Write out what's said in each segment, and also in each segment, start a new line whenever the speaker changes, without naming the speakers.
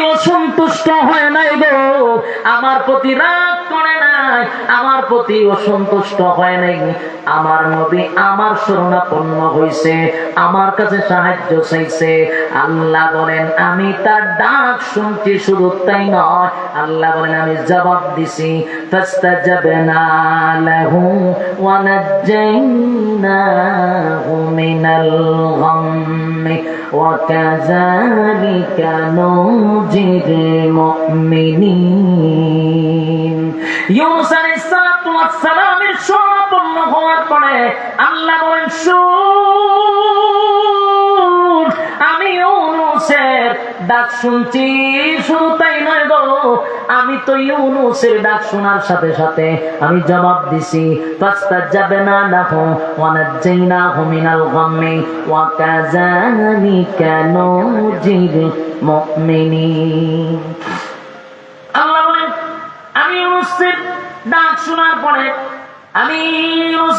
অসন্তুষ্ট হয় নাই গো। আমার প্রতি রাগ করে নাই। আমার প্রতি অসন্তুষ্ট হয় নাই। আমার নবী আমার শরণাপন্ন আমার কাছে সাহায্য চাইছে। আল্লাহ বলেন, আমি তার ডাক শুনছি শুধু তাই নয়। আল্লাহ বলেন, আমি জবাব দিছি নাজ্জাইনাহু মিনাল নুজিল মুমিনিন। ইউনুস আলাইহিস সালাতু ওয়াস সালামের সম্পন্ন হওয়ার পরে আল্লাহ বলেন ডাক শুনছি, শুধু তাই নয় গো। আমি তো ইউনুসের ডাক শোনার সাথে সাথে আমি জবাব দিছি ফাস্তা যাবে না দেখো ওয়ানাজ্জাইনা মিনাল গাম্মি ওয়া কাযালিকা নুজিল মুমিনিন. আল্লাহ আমি ইউনুসের ডাক শোনার পরে আমি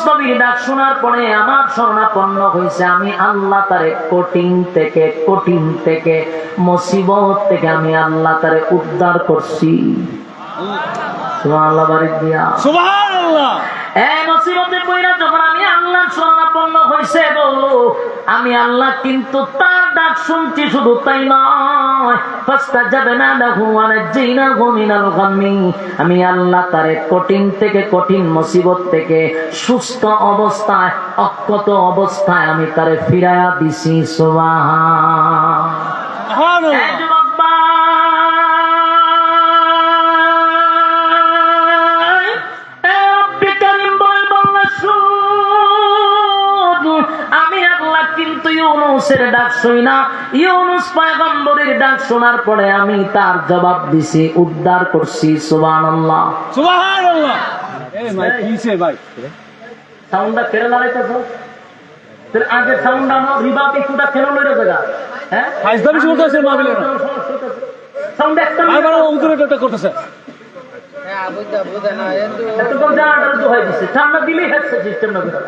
নবীর ডাক শোনার পরে আমার শরণাপন্ন হয়েছে। আমি আল্লাহ তারে কঠিন থেকে কঠিন থেকে মুসিবত থেকে আমি আল্লাহ তারে উদ্ধার করছি। সুবহানাল্লাহ বাড়ি দিয়া।
সুবহানাল্লাহ।
এই মুসিবতে পইরা যখন আমি আল্লাহ শরণাপন্ন হয়েছে গো আমি আল্লাহ কিন্তু তার ডাক শুনছি শুধু তাই নয়। ফাস্তা যাবে না দেখো যেই না গাম্মি। আমি আল্লাহ তারে কঠিন থেকে কঠিন মুসিবত থেকে সুস্থ অবস্থায় অক্ষত অবস্থায় আমি তারে ফিরাইয়া দিছি সুবহান।
সুবহানাল্লাহ।
ইউনুসের ডাক শুই না ইউনুস পয়গম্বরের ডাক শোনার পরে আমি তার জবাব দিছি উদ্ধার করছি সুবহানাল্লাহ।
সুবহানাল্লাহ। এই ভাই কিসে ভাই?
সাউন্ডটা কেড়ে দাঁড়াইতেছ তোর আগে সাউন্ড আনো রিবাব একটুটা কেন লইরে জায়গা। হ্যাঁ?
ফাইজদামি শুনতে আছে মাহফিলে না
সাউন্ড একটা
বড় উত্তরে একটা করতেছে।
এতক্ষণ জানাটা তো হয়ে গেছে। ঠান্ডা দিলেই হচ্ছে সিস্টেম না করে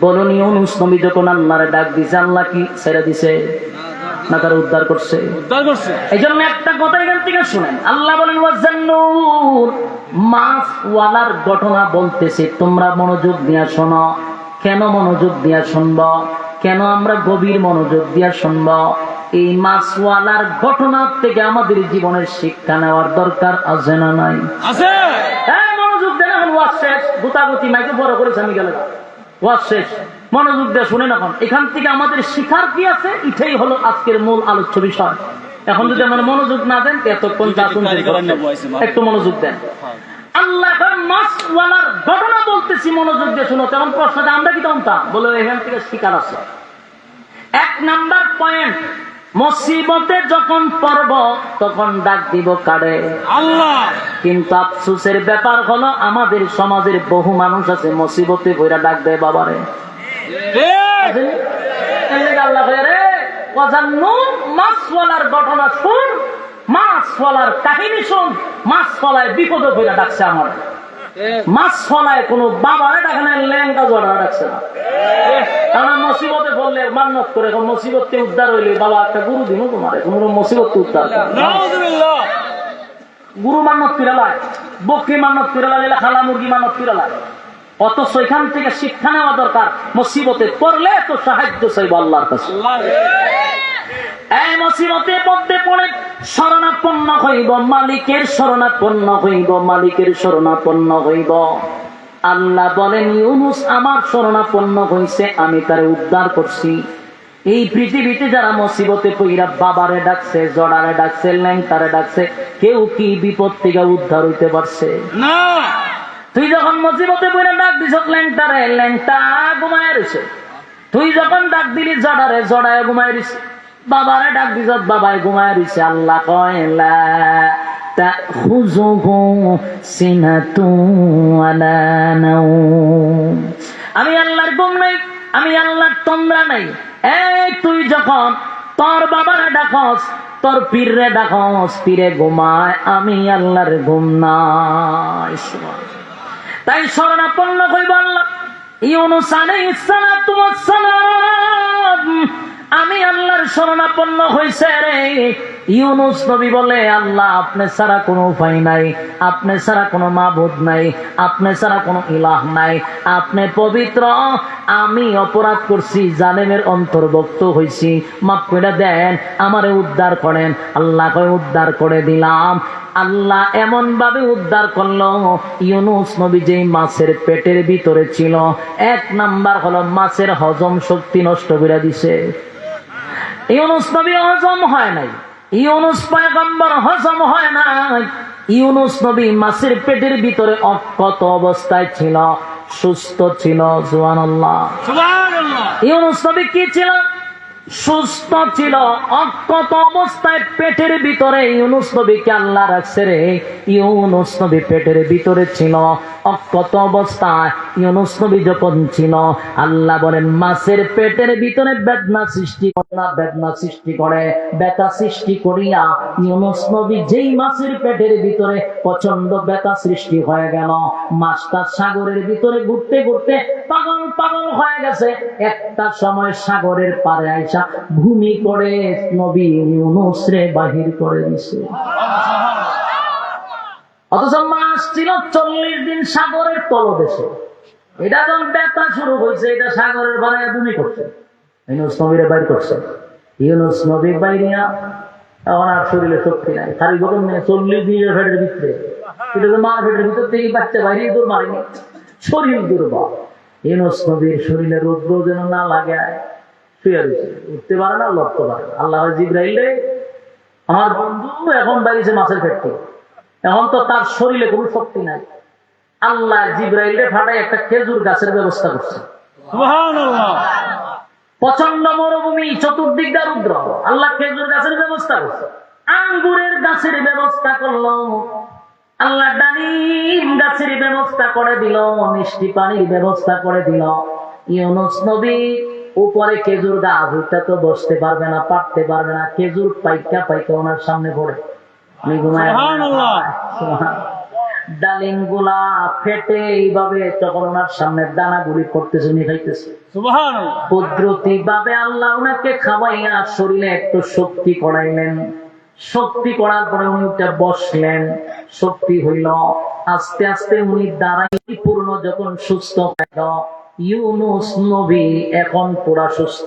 বলুন ইউনুস নবী যখন আল্লাহর ডাক দিছে আল্লাহ কি ছেড়ে দিছে? না তার উদ্ধার করছে।
উদ্ধার করছে।
এই জন্য একটা কথা এখান থেকে শুনেন। আল্লাহ বলেন ওয়াজান্নুর মাছ ওয়ালার ঘটনা বলতেছে। তোমরা মনোযোগ দিয়া শোনো। কেন মনোযোগ দিয়া শুনব? কেন আমরা গভীর মনোযোগ দিয়া শুনব? এই মাছওয়ালার ঘটনা থেকে আমাদের জীবনের শিক্ষা নেওয়ার দরকার আছে না নাই?
আছে।
মনোযোগ দেন এখন ওয়াজ শেষ। গুতাগুতি মাইকে বড় করেছে আমি গেলে ওয়াজ শেষ। মনোযোগ দিয়ে শুনে এখন এখান থেকে আমাদের শিখার কি আছে? এটাই হলো আজকের মূল আলোচ্য বিষয়। এখন যদি আমার মনোযোগ না দেন এতক্ষণ যা একটু মনোযোগ দেন। আল্লাহ মাসওয়ালার ঘটনা বলতেছি মনোযোগ দিয়ে শুনো। তেমন প্রশ্নটা আমরা কি বলে এখান থেকে শিকার আছে। এক নাম্বার পয়েন্ট মুসিবতে যখন পড়ব তখন ডাক দিব কারে?
আল্লাহ!
কিন্তু আফসোসের ব্যাপার হলো আমাদের সমাজের বহু মানুষ আছে মুসিবতে বইরা ডাক দেয় বাবারে। ঘটনা শুন মাছওয়ালার কাহিনী শুন মাছওয়ালায় বিপদে বইরা ডাকছে আমার। মাছ ফলায় কোনো বাবারে না জড়া ডাকছে না। কারণ মুসিবতে করে উদ্ধার হইলে বাবা একটা গুরু দিন তোমার কোনো মুসিবত উদ্ধার গুরু মান্নত ফিরালায় বকরি মান্নত ফিরালা দিলে খালা মুরগি মান্নত ফিরালায় অথচ এখান থেকে শিক্ষা নেওয়া দরকার মুসিবতে পড়লে তো সাহায্য চাইব আল্লাহর কাছে। এই মুসিবতের মধ্যে পড়ে শরণাপন্ন হইব মালিকের শরণাপন্ন হইব মালিকের শরণাপন্ন হইব। আল্লাহ বলেন ইউনুস আমার শরণাপন্ন হইছে আমি তারে উদ্ধার করছি। এই পৃথিবীতে যারা মুসিবতে পইরা বাবারে ডাকছে জড়ারে ডাকছে ল্যাংটারে ডাকছে কেউ কি বিপদ থেকে উদ্ধার হইতে পারছে?
না!
তুই যখন মুসিবতে পইরা ডাক দিছ ল্যাংটারে ল্যাংটা ঘুমায় রয়েছে তুই যখন ডাক দিলি জড়ারে জড়ায় ঘুমায় রয়েছে বাবারে ডাক দিছ, বাবাই ঘুমায় দিছে আল্লাহ কয়, লা তাখুযুহু সিনাতুন ওয়ালা নাওম। আমি আল্লাহর ঘুম নাই, আমি আল্লাহর তন্দ্রা নাই। এই তুই যখন তোর বাবারে ডাকস, তোর পীররে ডাকস, পীরে ঘুমায়, আমি আল্লাহর ঘুম নাই। তাই শরণাপন্ন হইব আল্লাহ। ইউনুস আলাইহিস সালাতু সালাম আমি আল্লাহর শরণাপন্ন হইছে রে। ইউনুস নবী বলে, আল্লাহ, আপনি ছাড়া কোনো উপায় নাই। আপনি ছাড়া কোনো মাবুদ নাই। আপনি ছাড়া কোনো ইলাহ নাই। আপনি পবিত্র। আমি অপরাধ করছি, জালেমের অন্তর্ভুক্ত হইছি। মাফ করে দেন, আমারে উদ্ধার করেন। আল্লাহ কয়, উদ্ধার করে দিলাম। আল্লাহ এমন ভাবে উদ্ধার করল, ইউনুস নবী যেই মাছের পেটের ভিতরে ছিল, এক নাম্বার হলো মাছের হজম শক্তি নষ্ট করে দিছে। ইউনুস নবী হজম হয় নাই। ইউনুস পয়গম্বর হজম হয় নাই। ইউনুস নবী মাসির পেটের ভিতরে অক্ষত অবস্থায় ছিল সুস্থ ছিল
সুবহানাল্লাহ।
ইউনুস নবী কি ছিল? সুস্থ ছিল অক্ষত অবস্থায় পেটের ভিতরে ইউনুস নবীকে আল্লাহ রাখছে রে। ইউনুস নবী পেটের ভিতরে ছিল অক্ষত অবস্থায় ইউনুস নবী যখন ছিল, আল্লাহ বলেন, মাছের পেটের ভিতরে বেদনা সৃষ্টি করে না, বেদনা সৃষ্টি করে, ব্যথা সৃষ্টি করিয়া ইউনুস নবী যেই মাছের পেটের ভিতরে প্রচণ্ড ব্যথা সৃষ্টি হয়ে গেল, মাছটা সাগরের ভিতরে ঘুরতে ঘুরতে পাগল পাগল হয়ে গেছে। একটা সময় সাগরের পারে আইসা ভূমি করে, নবী ইউনুস বাহির করে দিছে। অথচ মাছ ছিল চল্লিশ দিন সাগরের তলদেশে। এটা যখন ব্যথা শুরু হয়েছে, এটা সাগরের বাড়ায় ভূমি করছে। ইউনুস নবীরে বাইর করছে। ইউনুস নবী বাইরিয়া আর শরীরে শক্তি নাই। খালি নেই চল্লিশ দিনের ফেটের ভিতরে। এটা তো মার ফেটের ভিতর থেকে বাচ্চা বাইরে দূর মারেনি। শরীর দুর্বল। ইউনুস নবীর শরীরে রৌদ্র যেন না লাগে। শুয়ে রয়েছে উঠতে পারে না লড়তে পারে আল্লাহ আমার বন্ধু এখন বাড়িছে মাছের থেকে এখন তো তার শরীরে কোনো শক্তি নাই। আল্লাহ জিব্রাইলে ফাটাই একটা খেজুর গাছের ব্যবস্থা করছে। প্রচণ্ড মরুভূমি চতুর্দিক দা রুদ্র। আল্লাহ খেজুর গাছের ব্যবস্থা করছে। আঙ্গুরের গাছের ব্যবস্থা করল। আল্লাহ ডালিম গাছের ব্যবস্থা করে দিল। মিষ্টি পানির ব্যবস্থা করে দিল। ইউনুস নবী উপরে খেজুর গাছ ওইটা তো বসতে পারবে না পারতে পারবে না খেজুর পাইকা পাইকা ওনার সামনে পড়ে। ঘুমায় ডালিমগুলা ফেটে এইভাবে তখন ওনার সামনে দানা গুলি করতেছে উনি খাইতেছে কুদরতি ভাবে আল্লাহ ওনাকে খাওয়াইয়া শরীরে একটু শক্তি করাইলেন। শক্তি করার পরে উনি উঠে বসলেন। শক্তি হইল আস্তে আস্তে উনি দাঁড়াই পূর্ণ যখন সুস্থ হইল ইউনুস নবী এখন পুরা সুস্থ।